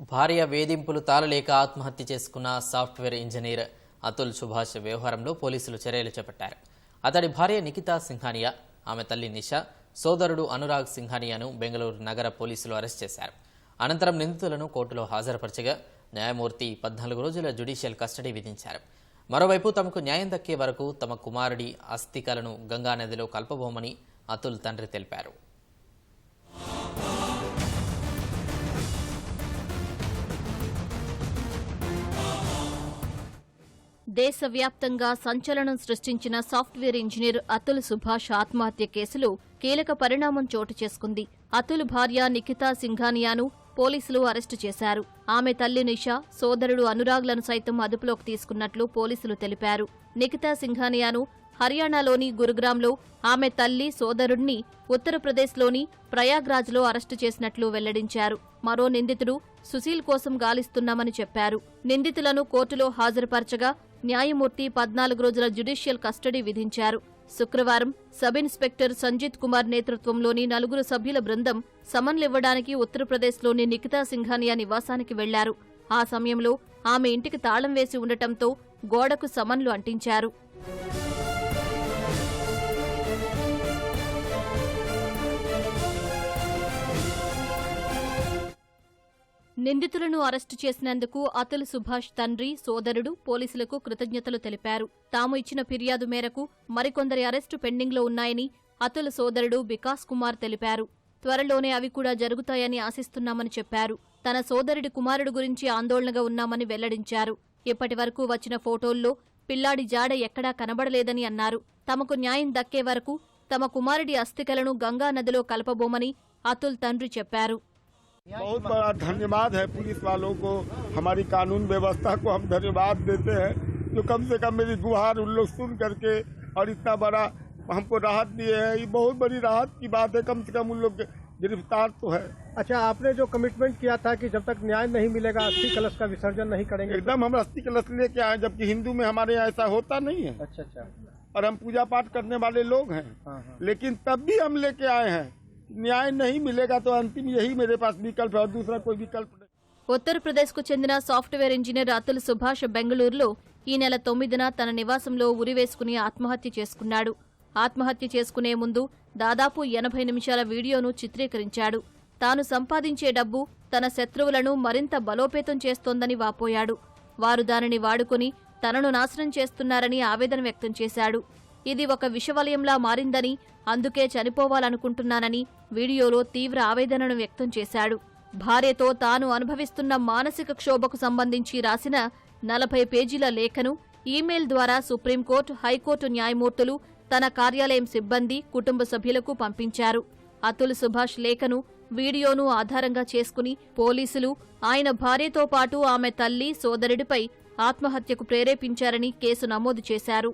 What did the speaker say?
భార్య వేధింపులు తాళలేక ఆత్మహత్య చేసుకున్న సాఫ్ట్వేర్ ఇంజనీర్ అతుల్ సుభాష్ వ్యవహారంలో పోలీసులు చర్యలు చేపట్టారు. అతడి భార్య నిఖితా సింఘానియా ఆమె తల్లి నిషా సోదరుడు అనురాగ్ సింఘానియాను బెంగళూరు నగర పోలీసులు అరెస్ట్ చేశారు. అనంతరం నిందితులను కోర్టులో హాజరుపరచగా న్యాయమూర్తి పద్నాలుగు రోజుల జ్యుడిషియల్ కస్టడీ విధించారు. మరోవైపు తమకు న్యాయం దక్కే వరకు తమ కుమారుడి అస్థికలను గంగానదిలో కల్పబోమని అతుల్ తండ్రి తెలిపారు. దేశవ్యాప్తంగా సంచలనం సృష్టించిన సాఫ్ట్వేర్ ఇంజనీర్ అతుల్ సుభాష్ ఆత్మహత్య కేసులో కీలక పరిణామం చోటు చేసుకుంది. అతుల్ భార్య నిఖితా సింఘానియాను పోలీసులు అరెస్టు చేశారు. ఆమె తల్లి నిషా సోదరుడు అనురాగ్లను సైతం అదుపులోకి తీసుకున్నట్లు పోలీసులు తెలిపారు. నిఖితా సింఘానియాను హర్యానాలోని గురుగ్రామ్లో ఆమె తల్లి సోదరుడిని ఉత్తరప్రదేశ్లోని ప్రయాగ్రాజ్లో అరెస్టు చేసినట్లు వెల్లడించారు. మరో నిందితుడు సుశీల్ కోసం గాలిస్తున్నామని చెప్పారు. నిందితులను కోర్టులో హాజరుపరచగా న్యాయమూర్తి పద్నాలుగు రోజుల జ్యుడిషియల్ కస్టడీ విధించారు. శుక్రవారం సబ్ ఇన్స్పెక్టర్ సంజిత్ కుమార్ నేతృత్వంలోని నలుగురు సభ్యుల బృందం సమన్లివ్వడానికి ఉత్తరప్రదేశ్లోని నిఖితా సింఘానియా నివాసానికి వెళ్ళారు. ఆ సమయంలో ఆమె ఇంటికి తాళం వేసి ఉండటంతో గోడకు సమన్లు అంటించారు. నిందితులను అరెస్టు చేసినందుకు అతుల్ సుభాష్ తండ్రి సోదరుడు పోలీసులకు కృతజ్ఞతలు తెలిపారు. తాము ఇచ్చిన ఫిర్యాదు మేరకు మరికొందరి అరెస్టు పెండింగ్లో ఉన్నాయని అతుల్ సోదరుడు వికాస్ కుమార్ తెలిపారు. త్వరలోనే అవి కూడా జరుగుతాయని ఆశిస్తున్నామని చెప్పారు. తన సోదరుడి కుమారుడు గురించి ఆందోళనగా ఉన్నామని వెల్లడించారు. ఇప్పటి వరకు వచ్చిన ఫోటోల్లో పిల్లాడి జాడ ఎక్కడా కనబడలేదని అన్నారు. తమకు న్యాయం దక్కే వరకు తమ కుమారుడి అస్థికలను గంగా నదిలో కలపబోమని అతుల్ తండ్రి చెప్పారు. बहुत बड़ा धन्यवाद है पुलिस वालों को हमारी कानून व्यवस्था को हम धन्यवाद देते हैं जो कम से कम मेरी गुहार उन लोग सुन करके और इतना बड़ा हमको राहत दिए है। ये बहुत बड़ी राहत की बात है कम से कम उन लोग गिरफ़्तार तो है। अच्छा आपने जो कमिटमेंट किया था कि जब तक न्याय नहीं मिलेगा अस्थि कलश का विसर्जन नहीं करेंगे एकदम हम अस्थि कलश लेके आए जबकि हिंदू में हमारे यहाँ ऐसा होता नहीं है। अच्छा अच्छा। और हम पूजा पाठ करने वाले लोग हैं। हाँ हाँ। लेकिन तब भी हम लेके आए हैं। न्याय नहीं मिलेगा तो अंतिम यही मेरे पास विकल्प है और दूसरा कोई विकल्प नहीं ఉత్తరప్రదేశ్కు చెందిన సాఫ్ట్వేర్ ఇంజనీర్ అతుల్ సుభాష్ బెంగళూరులో ఈ నెల తొమ్మిదిన తన నివాసంలో ఉరివేసుకుని ఆత్మహత్య చేసుకున్నాడు ఆత్మహత్య చేసుకునే ముందు దాదాపు ఎనభై నిమిషాల వీడియోను చిత్రీకరించాడు తాను సంపాదించే డబ్బు తన శత్రువులను మరింత బలోపేతం చేస్తోందని వాపోయాడు వారు దానిని వాడుకుని తనను నాశనం చేస్తున్నారని ఆవేదన వ్యక్తం చేశాడు ఇది ఒక విషవలయంలా మారిందని అందుకే చనిపోవాలనుకుంటున్నానని వీడియోలో తీవ్ర ఆవేదనను వ్యక్తం చేశాడు. భార్యతో తాను అనుభవిస్తున్న మానసిక క్షోభకు సంబంధించి రాసిన నలభై పేజీల లేఖను ఈమెయిల్ ద్వారా సుప్రీంకోర్టు హైకోర్టు న్యాయమూర్తులు తన కార్యాలయం సిబ్బంది కుటుంబ సభ్యులకు పంపించారు. అతుల్ సుభాష్ లేఖను వీడియోను ఆధారంగా చేసుకుని పోలీసులు ఆయన భార్యతో పాటు ఆమె తల్లి సోదరుడిపై ఆత్మహత్యకు ప్రేరేపించారని కేసు నమోదు చేశారు.